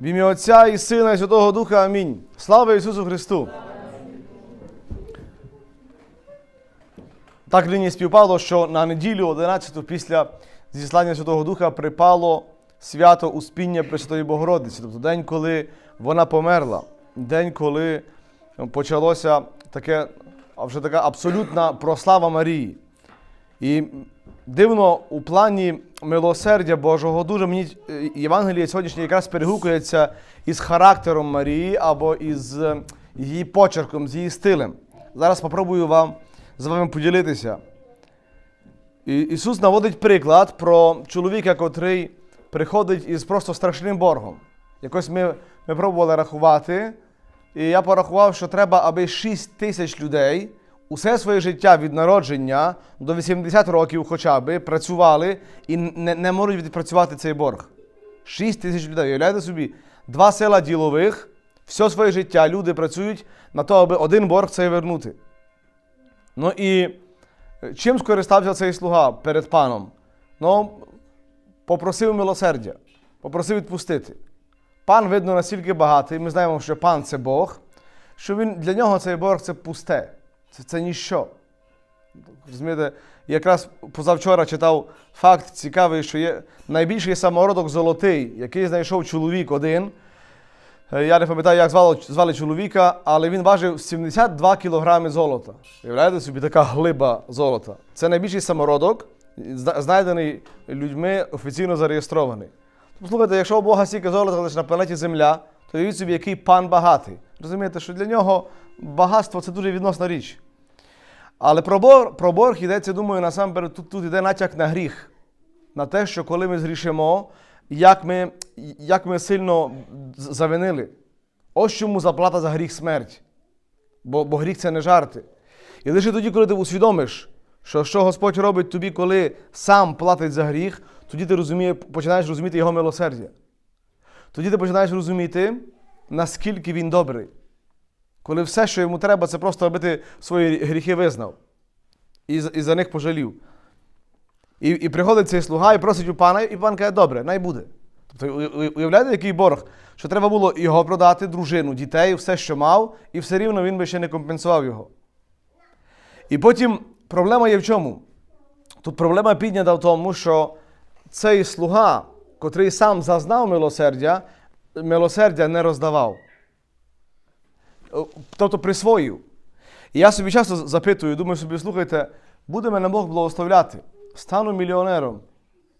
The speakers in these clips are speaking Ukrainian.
В ім'я Отця і Сина і Святого Духа. Амінь. Слава Ісусу Христу! Так нині співпало, що на неділю 11 після зіслання Святого Духа припало свято Успіння Пресвятої Богородиці, тобто день, коли вона померла, день, коли почалося таке, вже така абсолютна прослава Марії. І дивно, у плані милосердя Божого дуже мені е, Євангеліє сьогоднішнє якраз перегукується із характером Марії або із е, її почерком, з її стилем. Зараз спробую вам з вами поділитися. І Ісус наводить приклад про чоловіка, котрий приходить із просто страшним боргом. Якось ми, ми пробували рахувати, і я порахував, що треба, аби 6 тисяч людей усе своє життя від народження до 80 років хоча б працювали і не, не можуть відпрацювати цей борг. 6 тисяч людей. Уявляєте собі, два села ділових, все своє життя люди працюють на то, аби один борг цей вернути. Ну і е, чим скористався цей слуга перед паном? Ну, попросив милосердя, попросив відпустити. Пан, видно, настільки багатий, ми знаємо, що пан це Бог, що він, для нього цей борг це пусте, це, це ніщо. Розумієте, якраз позавчора читав факт цікавий, що є найбільший самородок золотий, який знайшов чоловік один. Е, Я не пам'ятаю, як звали, звали чоловіка, але він важив 72 кілограми золота. Уявляєте собі, така глиба золота. Це найбільший самородок, знайдений людьми, офіційно зареєстрований. Послухайте, якщо у Бога стільки золота лише на планеті Земля, то уявіть собі, який пан багатий. Розумієте, що для нього багатство це дуже відносна річ. Але про борг, про борг йдеться, думаю, насамперед тут, тут йде натяк на гріх. На те, що коли ми згрішимо, як ми, як ми сильно завинили. Ось чому заплата за гріх смерть. Бо, бо гріх це не жарти. І лише тоді, коли ти усвідомиш, що, що Господь робить тобі, коли сам платить за гріх, тоді ти розуміє, починаєш розуміти Його милосердя. Тоді ти починаєш розуміти, наскільки він добрий. Коли все, що йому треба, це просто аби свої гріхи визнав і, і за них пожалів. І, і приходить цей слуга і просить у пана, і пан каже, добре, най буде. Тобто, уявляєте, який борг? Що треба було його продати, дружину, дітей, все, що мав, і все рівно він би ще не компенсував його. І потім проблема є в чому? Тут проблема піднята в тому, що цей слуга, котрий сам зазнав милосердя, милосердя не роздавав. Тобто присвоїв. І я собі часто запитую, думаю собі, слухайте, буде мене Бог благословляти, стану мільйонером.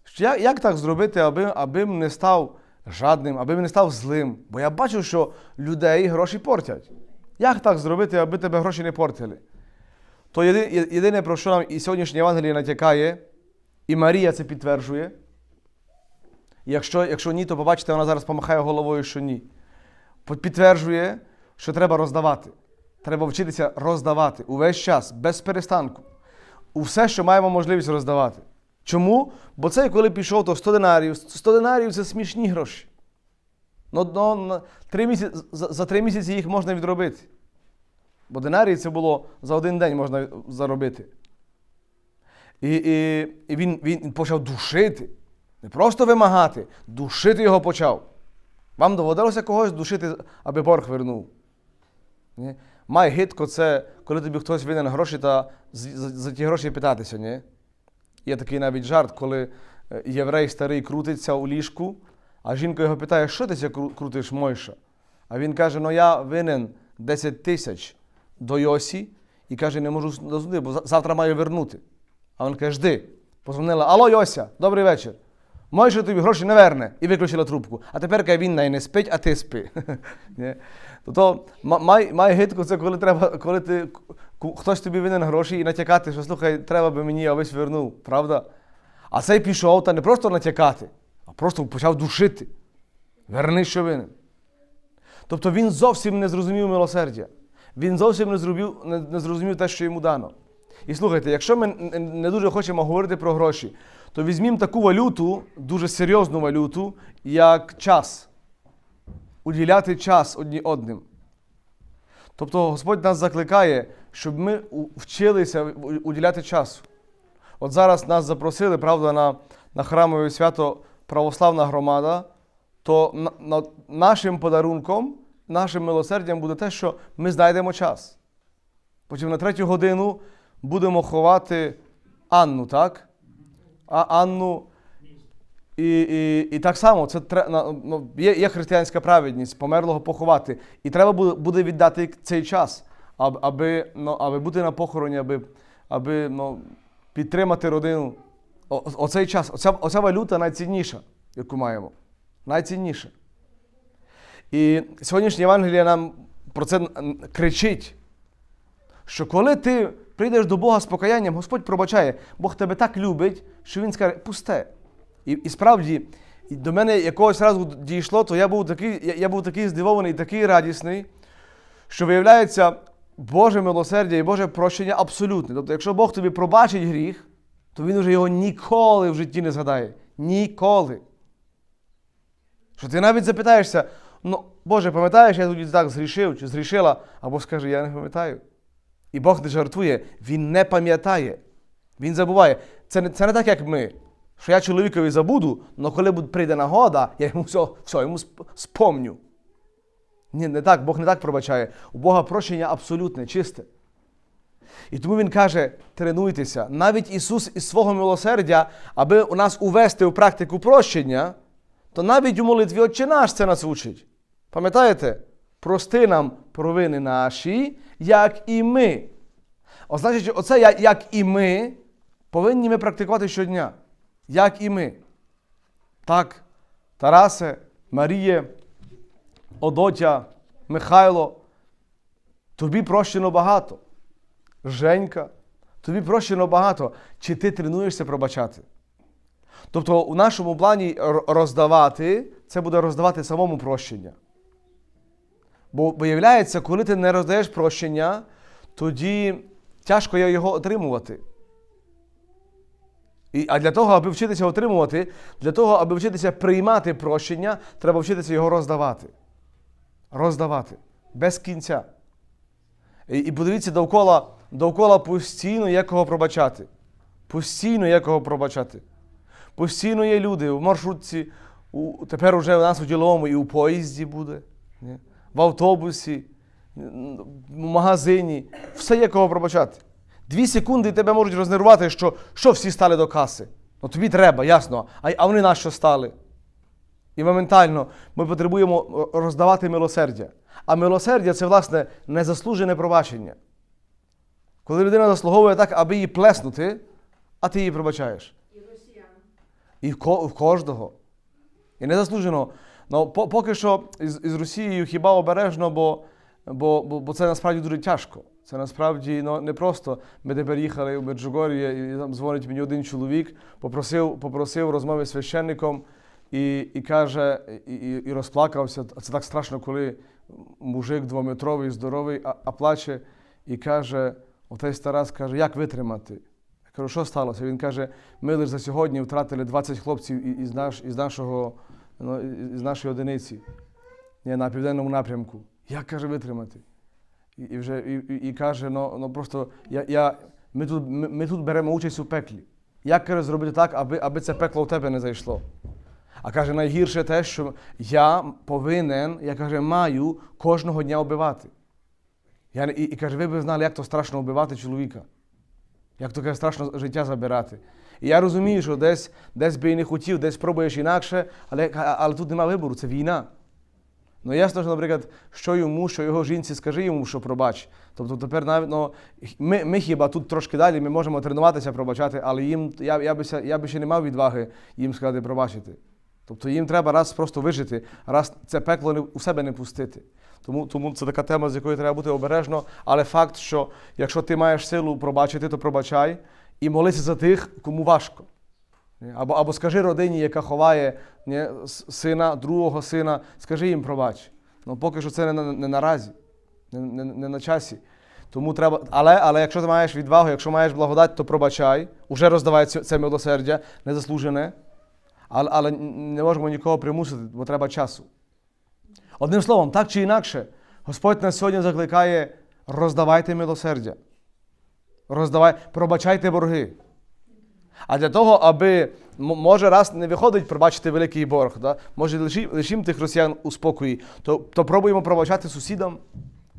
Що я- Як так зробити, аби, аби не став жадним, аби не став злим? Бо я бачу, що людей гроші портять. Як так зробити, аби тебе гроші не портили? То єди- єдине, про що нам і сьогоднішнє Євангеліє натякає, і Марія це підтверджує. Якщо, якщо ні, то побачите, вона зараз помахає головою, що ні. Підтверджує, що треба роздавати. Треба вчитися роздавати увесь час, без перестанку. У все, що маємо можливість роздавати. Чому? Бо цей, коли пішов, то 100 динарів. 100 динарів це смішні гроші. Ну, ну, три місяці, за, за три місяці їх можна відробити. Бо динарії це було за один день можна заробити. І, і, і він, він почав душити. Не просто вимагати, душити його почав. Вам доводилося когось душити, аби борг вернув. Ні? Май гидко це, коли тобі хтось винен гроші та за, за ті гроші питатися. Ні? Є такий навіть жарт, коли е, єврей старий крутиться у ліжку, а жінка його питає, що ти кру- крутиш, Мойша? А він каже: ну я винен 10 тисяч до Йосі і каже, не можу дозвонити, бо завтра маю вернути. А він каже, жди. Позвонила, алло, Йося, добрий вечір. Мойша тобі гроші не верне і виключила трубку. А тепер каже, він не спить, а ти спи. Ні? То ма- май, май гидко це, коли треба, коли ти хтось тобі винен гроші і натякати, що слухай, треба би мені, а весь вернув, правда? А цей пішов та не просто натякати, а просто почав душити. Верни, що винен. Тобто він зовсім не зрозумів милосердя. Він зовсім не зробив, не, не зрозумів те, що йому дано. І слухайте, якщо ми не дуже хочемо говорити про гроші, то візьмімо таку валюту, дуже серйозну валюту, як час. Уділяти час одні одним. Тобто Господь нас закликає, щоб ми вчилися уділяти часу. От зараз нас запросили, правда, на, на храмове свято православна громада то на, на, нашим подарунком, нашим милосердям буде те, що ми знайдемо час. Потім на третю годину будемо ховати Анну, так? А Анну. І, і, і так само це ну, є, є християнська праведність померлого поховати. І треба буде, віддати цей час, аби, ну, аби бути на похороні, аби, аби ну, підтримати родину. О, оцей час, оця, оця валюта найцінніша, яку маємо. Найцінніша. І сьогоднішнє Євангеліє нам про це кричить що коли ти прийдеш до Бога з покаянням, Господь пробачає, Бог тебе так любить, що Він скаже, пусте. І, і справді, до мене якогось разу дійшло, то я був такий, я, я був такий здивований, такий радісний, що виявляється, Боже милосердя і Боже прощення абсолютне. Тобто, якщо Бог тобі пробачить гріх, то він вже його ніколи в житті не згадає. Ніколи. Що ти навіть запитаєшся, ну, Боже, пам'ятаєш, я тоді так згрішив чи згрішила, або скаже, я не пам'ятаю. І Бог не жартує, Він не пам'ятає. Він забуває. Це не, це не так, як ми. Що я чоловікові забуду, але коли прийде нагода, я йому все, все йому спомню. Ні, не так, Бог не так пробачає. У Бога прощення абсолютне, чисте. І тому Він каже: тренуйтеся. Навіть Ісус із свого милосердя, аби у нас увести у практику прощення, то навіть у молитві Отче наш це нас учить. Пам'ятаєте? Прости нам провини наші, як і ми. О, значить, оце як і ми повинні ми практикувати щодня. Як і ми. Так, Тарасе, Маріє, Одотя, Михайло, тобі прощено багато. Женька, тобі прощено багато. Чи ти тренуєшся пробачати? Тобто, у нашому плані роздавати, це буде роздавати самому прощення. Бо виявляється, коли ти не роздаєш прощення, тоді тяжко його отримувати. І, а для того, аби вчитися отримувати, для того, аби вчитися приймати прощення, треба вчитися його роздавати. Роздавати. Без кінця. І, і подивіться, довкола, довкола постійно є кого пробачати. Постійно є кого пробачати. Постійно є люди в маршрутці, у, тепер уже у нас у діловому і у поїзді буде, в автобусі, в магазині. Все є кого пробачати. Дві секунди і тебе можуть рознервувати, що, що всі стали до каси. Ну тобі треба, ясно. А, а вони на що стали? І моментально ми потребуємо роздавати милосердя. А милосердя це, власне, незаслужене пробачення. Коли людина заслуговує так, аби її плеснути, а ти її пробачаєш. і росіян. І в, ко- в кожного. І незаслужено. Ну, по- поки що із, із Росією хіба обережно, бо, бо, бо це насправді дуже тяжко. Це насправді ну, не просто. Ми тепер їхали в Меджугор'я, і там дзвонить мені один чоловік, попросив, попросив розмови з священником і, і каже, і, і, і розплакався. Це так страшно, коли мужик двометровий, здоровий, а, а плаче і каже, отець Тарас каже, як витримати? Я кажу, що сталося? Він каже, ми лише за сьогодні втратили 20 хлопців із, наш, із, нашого, ну, із нашої одиниці ні, на південному напрямку. Як каже витримати? І, вже, і, і, каже, ну, ну просто я, я, ми, тут, ми, ми тут беремо участь у пеклі. Як зробити так, аби, аби це пекло в тебе не зайшло? А каже, найгірше те, що я повинен, я каже, маю кожного дня вбивати. Я, і, і каже, ви б знали, як то страшно вбивати чоловіка. Як то каже, страшно життя забирати. І я розумію, що десь, десь би і не хотів, десь пробуєш інакше, але, але тут немає вибору, це війна. Ну ясно, що, наприклад, що йому, що його жінці, скажи йому, що пробач. Тобто тепер навіть ну, ми, ми хіба тут трошки далі, ми можемо тренуватися пробачати, але їм я, я, би, я би ще не мав відваги їм сказати пробачити. Тобто їм треба раз просто вижити, раз це пекло не, у себе не пустити. Тому, тому це така тема, з якою треба бути обережно. Але факт, що якщо ти маєш силу пробачити, то пробачай і молися за тих, кому важко. Або, або скажи родині, яка ховає ні, сина, другого сина, скажи їм пробач. Ну поки що це не, не наразі, не, не, не на часі. Тому треба, але, але якщо ти маєш відвагу, якщо маєш благодать, то пробачай, уже роздавай це милосердя, незаслужене, але, але не можемо нікого примусити, бо треба часу. Одним словом, так чи інакше, Господь нас сьогодні закликає роздавайте милосердя. Роздавай, пробачайте борги. А для того, аби може раз не виходить пробачити великий борг, да? може лиши- лишимо тих росіян у спокої, то, то пробуємо пробачати сусідам.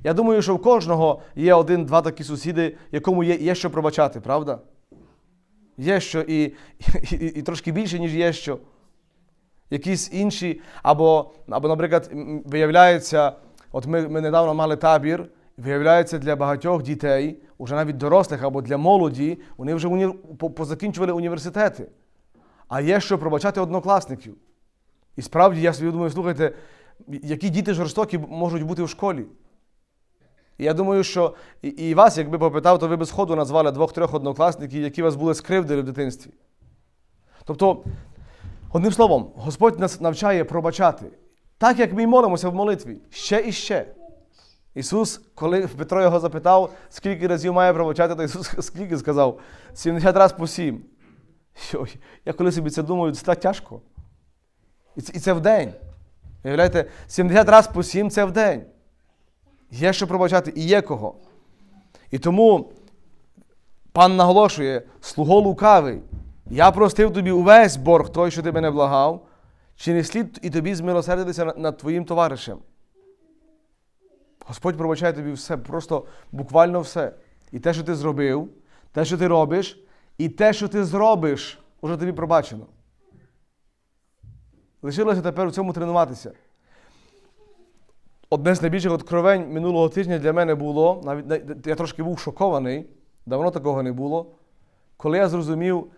Я думаю, що в кожного є один-два такі сусіди, якому є, є що пробачати, правда? Є що і, і, і, і трошки більше, ніж є що. Якісь інші, або, або наприклад, виявляється, от ми, ми недавно мали табір, виявляється, для багатьох дітей, уже навіть дорослих або для молоді, вони вже уні... позакінчували університети. А є що пробачати однокласників. І справді я собі думаю, слухайте, які діти жорстокі можуть бути в школі. І я думаю, що і, вас, якби попитав, то ви би сходу назвали двох-трьох однокласників, які вас були скривдили в дитинстві. Тобто, одним словом, Господь нас навчає пробачати, так як ми молимося в молитві, ще і ще. Ісус, коли Петро його запитав, скільки разів має пробачати, то Ісус скільки сказав? 70 разів по 7. Йой, я коли собі це думаю, це так тяжко. І це, і це в день. Уявляєте, 70 разів по 7 це в день. Є що пробачати і є кого. І тому пан наголошує, слуго лукавий, я простив тобі увесь борг той, що ти мене благав, чи не слід і тобі змилосердитися над- твоїм товаришем. Господь пробачає тобі все, просто буквально все. І те, що ти зробив, те, що ти робиш, і те, що ти зробиш, уже тобі пробачено. Лишилося тепер у цьому тренуватися. Одне з найбільших откровень минулого тижня для мене було, навіть я трошки був шокований, давно такого не було, коли я зрозумів,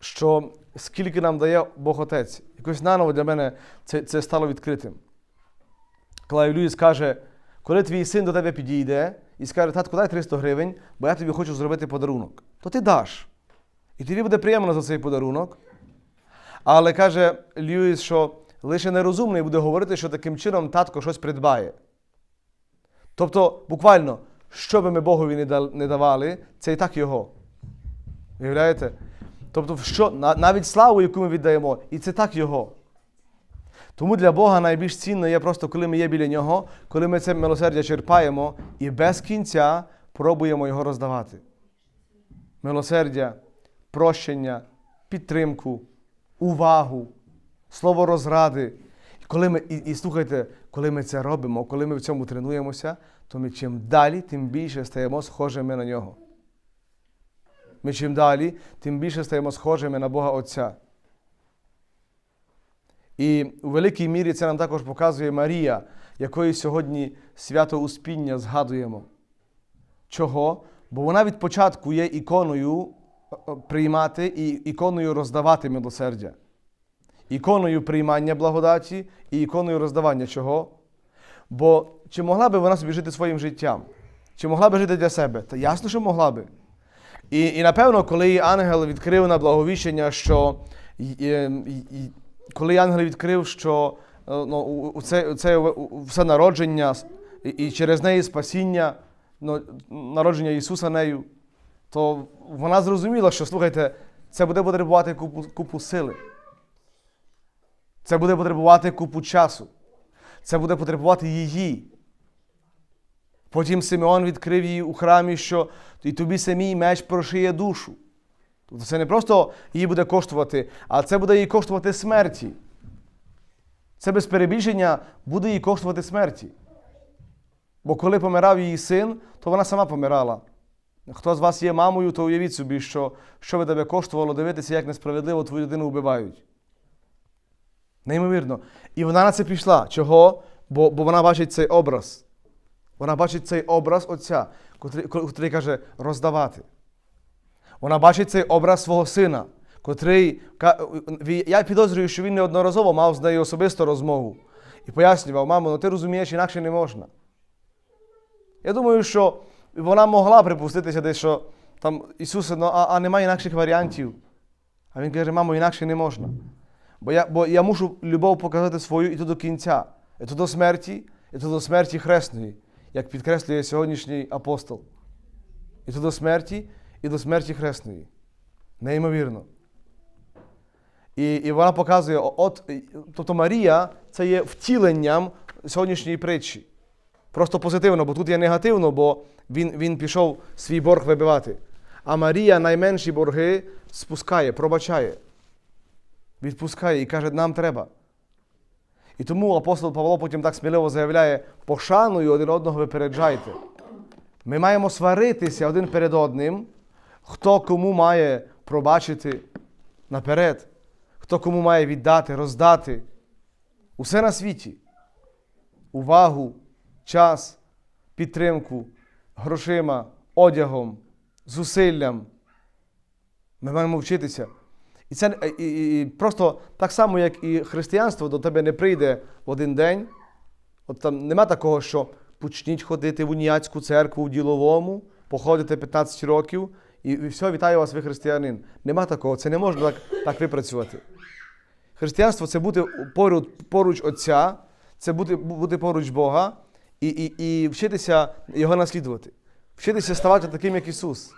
що скільки нам дає Бог Отець. Якось наново для мене це, це стало відкритим. Клайв Льюіс каже, коли твій син до тебе підійде і скаже, татку, дай 300 гривень, бо я тобі хочу зробити подарунок, то ти даш. І тобі буде приємно за цей подарунок. Але каже Льюіс, що лише нерозумний буде говорити, що таким чином татко щось придбає. Тобто, буквально, що би ми Богові не давали, це і так його. Уявляєте? Тобто, що, навіть славу, яку ми віддаємо, і це так його. Тому для Бога найбільш цінно є просто, коли ми є біля нього, коли ми це милосердя черпаємо і без кінця пробуємо його роздавати. Милосердя, прощення, підтримку, увагу, слово розради. І коли ми, і, і слухайте, коли ми це робимо, коли ми в цьому тренуємося, то ми чим далі, тим більше стаємо схожими на нього. Ми чим далі, тим більше стаємо схожими на Бога Отця. І у великій мірі це нам також показує Марія, якої сьогодні свято Успіння згадуємо. Чого? Бо вона від початку є іконою е, е, приймати і іконою роздавати милосердя. Іконою приймання благодаті і іконою роздавання чого? Бо чи могла би вона собі жити своїм життям? Чи могла би жити для себе? Та ясно, що могла би. І, і напевно, коли їй ангел відкрив на благовіщення, що е, й- коли ангел відкрив, що е, ну, це, це все народження і через неї спасіння, ну, народження Ісуса нею, то вона зрозуміла, що слухайте, це буде потребувати купу, купу сили. Це буде потребувати купу часу. Це буде потребувати її. Потім Симеон відкрив її у храмі, що і тобі самій меч прошиє душу. Це не просто їй буде коштувати, а це буде їй коштувати смерті. Це без перебільшення буде їй коштувати смерті. Бо коли помирав її син, то вона сама помирала. Хто з вас є мамою, то уявіть собі, що, що би тебе коштувало дивитися, як несправедливо твою дитину вбивають. Неймовірно. І вона на це пішла. Чого? Бо, бо вона бачить цей образ. Вона бачить цей образ Отця, котрий, котрий каже роздавати. Вона бачить цей образ свого сина, котрий. Я підозрюю, що він неодноразово мав з нею особисту розмову і пояснював, мамо, ну ти розумієш, інакше не можна. Я думаю, що вона могла припуститися десь, що там Ісусе, ну а, а немає інакших варіантів. А він каже, мамо, інакше не можна. Бо я, бо я мушу любов показати свою і то до кінця, і то до смерті, і то до смерті хресної, як підкреслює сьогоднішній апостол. І то до смерті, і до смерті хресної. Неймовірно. І, і вона показує, от, тобто Марія це є втіленням сьогоднішньої притчі. Просто позитивно, бо тут є негативно, бо він, він пішов свій борг вибивати. А Марія найменші борги спускає, пробачає, відпускає і каже, нам треба. І тому апостол Павло потім так сміливо заявляє: пошаною один одного випереджайте. Ми маємо сваритися один перед одним, хто кому має пробачити наперед, хто кому має віддати, роздати. Усе на світі. Увагу, час, підтримку, грошима, одягом, зусиллям. Ми маємо вчитися. І це і, і, просто так само, як і християнство до тебе не прийде в один день. От там нема такого, що почніть ходити в уніатську церкву в діловому, походите 15 років, і, все, вітаю вас, ви християнин. Нема такого, це не можна так, так випрацювати. Християнство це бути поруч, поруч Отця, це бути, бути поруч Бога і, і, і вчитися Його наслідувати, вчитися ставати таким, як Ісус.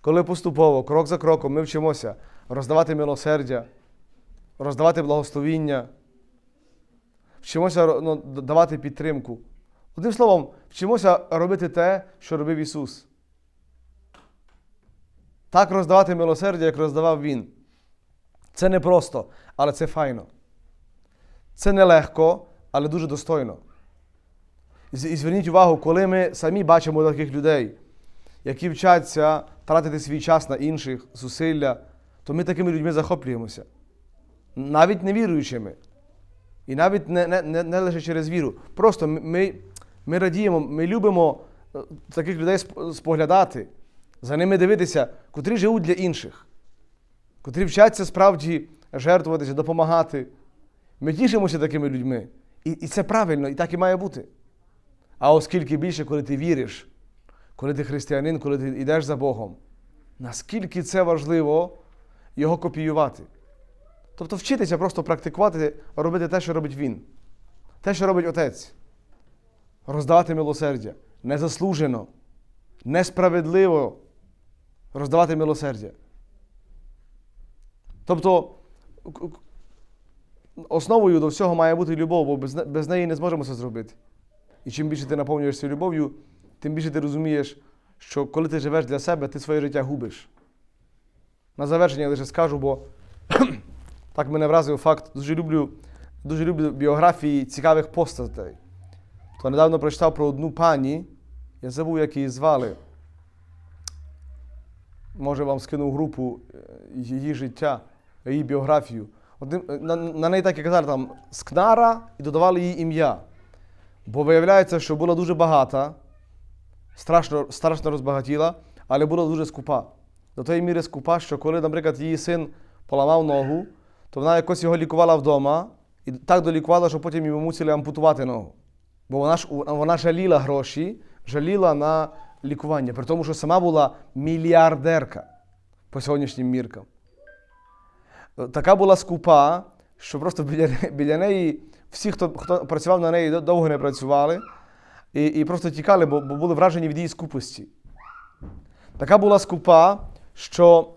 Коли поступово, крок за кроком, ми вчимося роздавати милосердя, роздавати благословіння, вчимося ну, давати підтримку. Одним словом, вчимося робити те, що робив Ісус. Так роздавати милосердя, як роздавав Він. Це не просто, але це файно. Це нелегко, але дуже достойно. І зверніть увагу, коли ми самі бачимо таких людей, які вчаться тратити свій час на інших зусилля, то ми такими людьми захоплюємося. Навіть невіруючими. І навіть не не, не, не лише через віру. Просто ми, ми радіємо, ми любимо таких людей споглядати, за ними дивитися, котрі живуть для інших, котрі вчаться справді жертвуватися, допомагати. Ми тішимося такими людьми. І, І це правильно, і так і має бути. А оскільки більше, коли ти віриш, коли ти християнин, коли ти йдеш за Богом, наскільки це важливо його копіювати. Тобто вчитися просто практикувати, робити те, що робить Він, те, що робить Отець. Роздавати милосердя незаслужено, несправедливо роздавати милосердя. Тобто основою до всього має бути любов, бо без, без неї не зможемо це зробити. І чим більше ти наповнюєшся любов'ю, тим більше ти розумієш, що коли ти живеш для себе, ти своє життя губиш. На завершення я лише скажу, бо так мене вразив факт, дуже люблю дуже люблю біографії цікавих постатей. То недавно прочитав про одну пані, я забув, як її звали. Може, вам скинув групу її життя, її біографію. Один, на, на неї так і казали там Скнара і додавали її ім'я. Бо виявляється, що була дуже багата, страшно страшно розбагатіла, але була дуже скупа. До тої міри скупа, що коли, наприклад, її син поламав ногу, то вона якось його лікувала вдома і так долікувала, що потім йому мусили ампутувати ногу. Бо вона ж вона жаліла гроші, жаліла на лікування, при тому, що сама була мільярдерка по сьогоднішнім міркам. Така була скупа, що просто біля, біля неї всі, хто хто працював на неї, довго не працювали і і просто тікали, бо, бо були вражені від її скупості. Така була скупа, що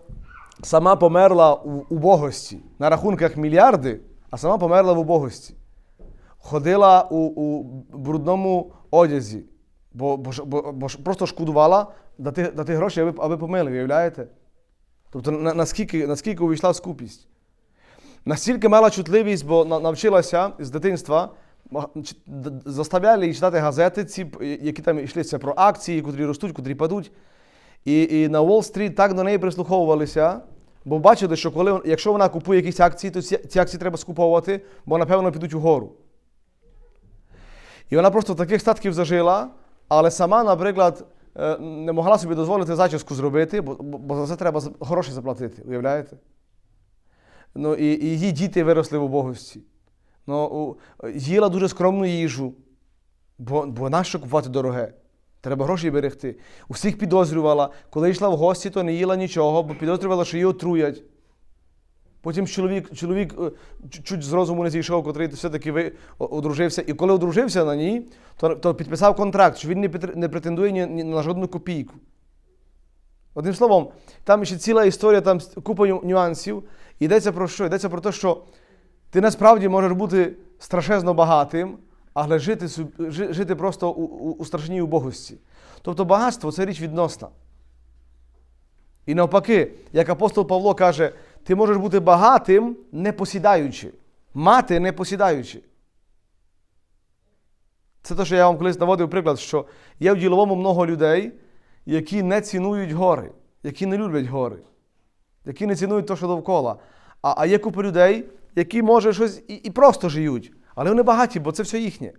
сама померла в убогості на рахунках мільярди, а сама померла в убогості. Ходила у у брудному одязі, бо бо, бо, бо просто шкодувала дати дати гроші, аби аби помили, виявляєте? Тобто, на, наскільки наскільки увійшла скупість. Настільки мала чутливість, бо навчилася з дитинства, заставляли її читати газети, ці, які там йшлися про акції, котрі ростуть, котрі падуть. І і на Уолл-стріт так до неї прислуховувалися, бо бачили, що коли, якщо вона купує якісь акції, то ці, ці акції треба скуповувати, бо, напевно, підуть угору. І вона просто таких статків зажила, але сама, наприклад, не могла собі дозволити зачіску зробити, бо, бо за це треба гроші заплатити, уявляєте? Ну, і, і її діти виросли в убогості. Ну, їла дуже скромну їжу, бо бо нащо купувати дороге? Треба гроші берегти. Усіх підозрювала, коли йшла в гості, то не їла нічого, бо підозрювала, що її отруять. Потім чоловік чоловік чуть з розуму не зійшов, котрий все-таки одружився. І коли одружився на ній, то то підписав контракт, що він не не претендує ні, ні на жодну копійку. Одним словом, там ще ціла історія, там купа нюансів. Йдеться про що? Йдеться про те, що ти насправді можеш бути страшезно багатим, але жити жити просто у, у, у страшній убогості. Тобто багатство це річ відносна. І навпаки, як апостол Павло каже, ти можеш бути багатим, не посідаючи, мати не посідаючи. Це те, що я вам колись наводив приклад, що є в діловому много людей, які не цінують гори, які не люблять гори, які не цінують те, що довкола. А, а є купа людей, які, може, щось і, і просто живуть, але вони багаті, бо це все їхнє.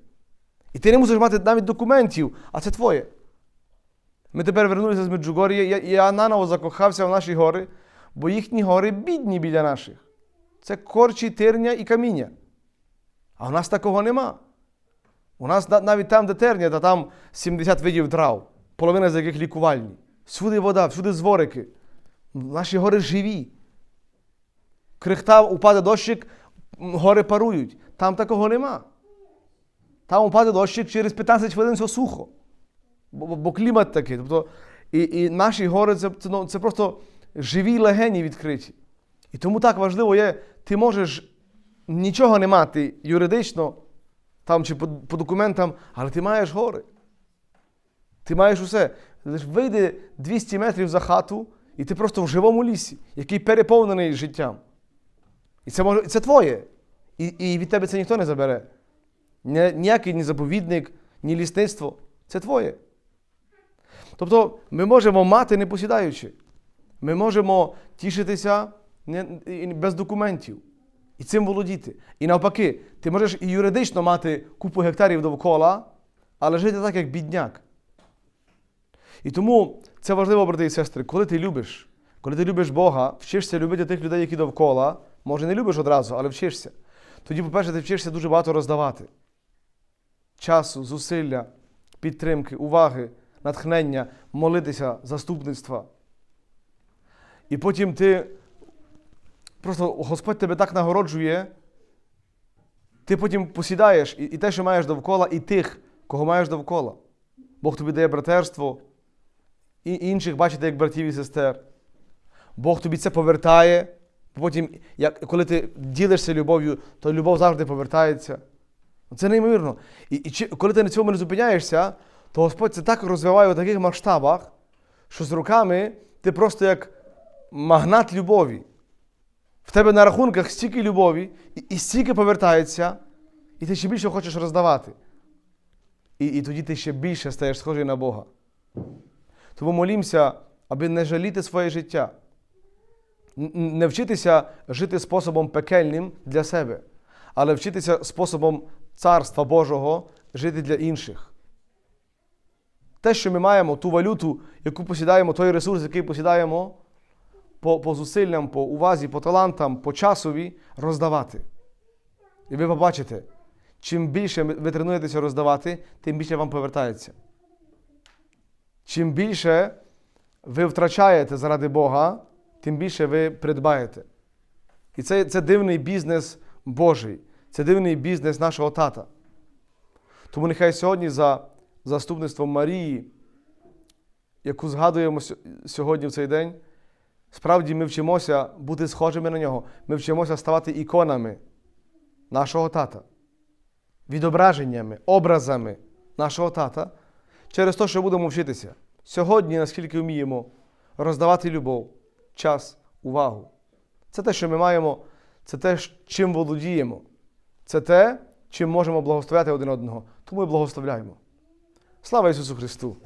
І ти не мусиш мати навіть документів, а це твоє. Ми тепер вернулися з Меджугор'я, я, я наново закохався в наші гори, бо їхні гори бідні біля наших. Це корчі, тирня і каміння. А у нас такого нема. У нас навіть там, де терня, та там 70 видів трав, половина з яких лікувальні. Всюди вода, всюди зворики. Наші гори живі. Крихта упаде дощик, гори парують. Там такого нема. Там упаде дощик, через 15 хвилин все сухо. Бо- бо клімат такий. Тобто, і, і наші гори це, це, ну, це просто живі легені відкриті. І тому так важливо є, ти можеш нічого не мати юридично там чи по, по документам, але ти маєш гори. Ти маєш усе. Лиш вийди 200 метрів за хату, і ти просто в живому лісі, який переповнений життям. І це може, це твоє. І, і від тебе це ніхто не забере. Ні- Ніякий ні заповідник, ні лісництво. Це твоє. Тобто ми можемо мати не посідаючи. Ми можемо тішитися без документів і цим володіти. І навпаки, ти можеш і юридично мати купу гектарів довкола, але жити так, як бідняк. І тому це важливо, брати і сестри, коли ти любиш, коли ти любиш Бога, вчишся любити тих людей, які довкола, може не любиш одразу, але вчишся. Тоді, по-перше, ти вчишся дуже багато роздавати. Часу, зусилля, підтримки, уваги, натхнення, молитися, заступництва. І потім ти просто Господь тебе так нагороджує, ти потім посідаєш і, і те, що маєш довкола, і тих, кого маєш довкола. Бог тобі дає братерство, і інших бачите як братів і сестер. Бог тобі це повертає. Потім, як, коли ти ділишся любов'ю, то любов завжди повертається. Це неймовірно. І, і чи, коли ти на цьому не зупиняєшся, то Господь це так розвиває у таких масштабах, що з руками ти просто як магнат любові. В тебе на рахунках стільки любові, і, стільки повертається, і ти ще більше хочеш роздавати. І, і тоді ти ще більше стаєш схожий на Бога. Тому молімося, аби не жаліти своє життя, не вчитися жити способом пекельним для себе, але вчитися способом Царства Божого жити для інших. Те, що ми маємо, ту валюту, яку посідаємо, той ресурс, який посідаємо, по, по зусиллям, по увазі, по талантам, по часові роздавати. І ви побачите, чим більше ви тренуєтеся роздавати, тим більше вам повертається. Чим більше ви втрачаєте заради Бога, тим більше ви придбаєте. І це, це дивний бізнес Божий, це дивний бізнес нашого тата. Тому нехай сьогодні за заступництвом Марії, яку згадуємо сьогодні в цей день, справді ми вчимося бути схожими на нього. Ми вчимося ставати іконами нашого тата, відображеннями, образами нашого тата через те, що будемо вчитися. Сьогодні, наскільки вміємо, роздавати любов, час, увагу. Це те, що ми маємо, це те, чим володіємо. Це те, чим можемо благословляти один одного. Тому і благословляємо. Слава Ісусу Христу!